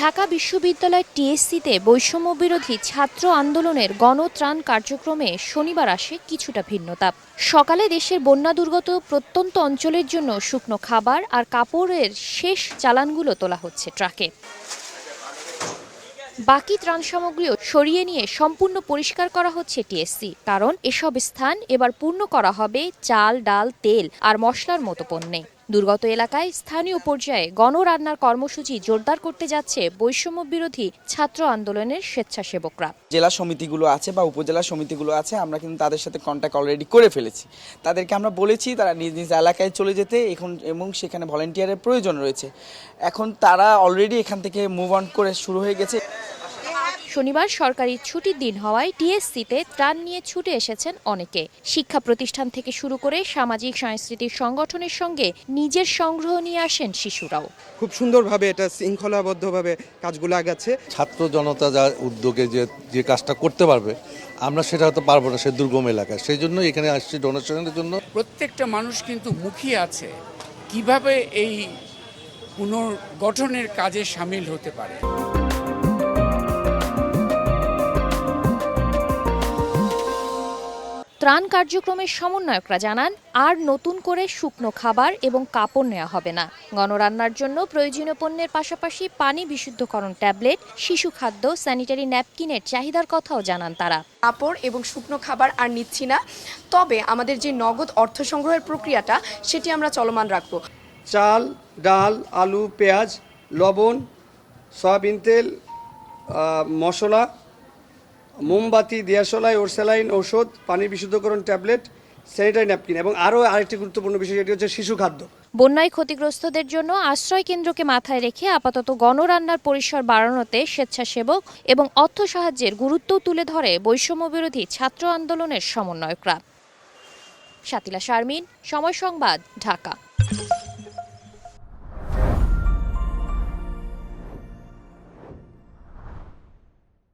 ঢাকা বিশ্ববিদ্যালয় টিএসসিতে বৈষম্য বিরোধী ছাত্র আন্দোলনের গণত্রাণ কার্যক্রমে শনিবার আসে কিছুটা ভিন্নতা। সকালে দেশের বন্যা দুর্গত প্রত্যন্ত অঞ্চলের জন্য শুকনো খাবার আর কাপড়ের শেষ চালানগুলো তোলা হচ্ছে ট্রাকে। বাকি ত্রাণ সামগ্রীও সরিয়ে নিয়ে সম্পূর্ণ পরিষ্কার করা হচ্ছে টিএসসি। কারণ এসব স্থান এবার পূর্ণ করা হবে চাল, ডাল, তেল আর মশলার মতো পণ্যে। দুর্গত এলাকায় স্থানীয় পর্যায়ে গণরান্নার কর্মসূচি জোরদার করতে যাচ্ছে বৈষম্য বিরোধী ছাত্র আন্দোলনের স্বেচ্ছাসেবকরা। জেলা সমিতিগুলো আছে বা উপজেলা সমিতিগুলো আছে, আমরা কিন্তু তাদের সাথে কন্ট্যাক্ট অলরেডি করে ফেলেছি। তাদেরকে আমরা বলেছি তারা নিজ নিজ এলাকায় চলে যেতে এখন এবং সেখানে ভলেন্টিয়ারের প্রয়োজন রয়েছে। এখন তারা অলরেডি এখান থেকে মুভ অন করে শুরু হয়ে গেছে। শনিবার সরকারি ছুটির দিন হওয়ায় টিএসসিতে ত্রাণ নিয়ে ছুটে এসেছেন অনেকে। শিক্ষা প্রতিষ্ঠান থেকে শুরু করে সামাজিক সাংস্কৃতিক সংগঠনের সঙ্গে নিজের সংগ্রহ নিয়ে আসেন শিশুরাও। খুব সুন্দরভাবে এটা শৃঙ্খলাবদ্ধভাবে কাজগুলো আগাচ্ছে। ছাত্র জনতা যা উদ্যোগে যে যে কাজটা করতে পারবে আমরা সেটা হয়তো পারব না সে দুর্গম এলাকায় সেই জন্য এখানে আসছি ডোনেশনের জন্য। প্রত্যেকটা মানুষ কিন্তু মুখিয়ে আছে কীভাবে এই পুনর্গঠনের কাজে সামিল হতে পারে। ত্রাণ কার্যক্রমের সমন্বয়করা জানান আর নতুন করে শুকনো খাবার এবং কাপড় নেওয়া হবে না। গণরান্নার জন্য প্রয়োজনীয় পণ্যের পাশাপাশি পানি বিশুদ্ধকরণ ট্যাবলেট শিশু খাদ্য স্যানিটারি ন্যাপকিনের চাহিদার কথাও জানান তারা। কাপড় এবং শুকনো খাবার আর নিচ্ছি না তবে আমাদের যে নগদ অর্থ সংগ্রহের প্রক্রিয়াটা সেটি আমরা চলমান রাখব। চাল ডাল আলু পেঁয়াজ লবণ সয়াবিন তেল মশলা মোমবাতি, দিয়াশলাই, ওরসেলাইন ঔষধ, পানি বিশুদ্ধকরণ ট্যাবলেট, স্যানিটারি ন্যাপকিন এবং আরও আরেকটি গুরুত্বপূর্ণ বিষয় যেটি হচ্ছে শিশু খাদ্য। বন্যায় ক্ষতিগ্রস্তদের জন্য আশ্রয় কেন্দ্রকে মাথায় রেখে আপাতত গণরান্নার পরিসর বাড়ানোতে স্বেচ্ছাসেবক এবং অর্থ সাহায্যের গুরুত্বও তুলে ধরে বৈষম্য বিরোধী ছাত্র আন্দোলনের সমন্বয়করা। শাতিলা শারমিন, সময় সংবাদ, ঢাকা।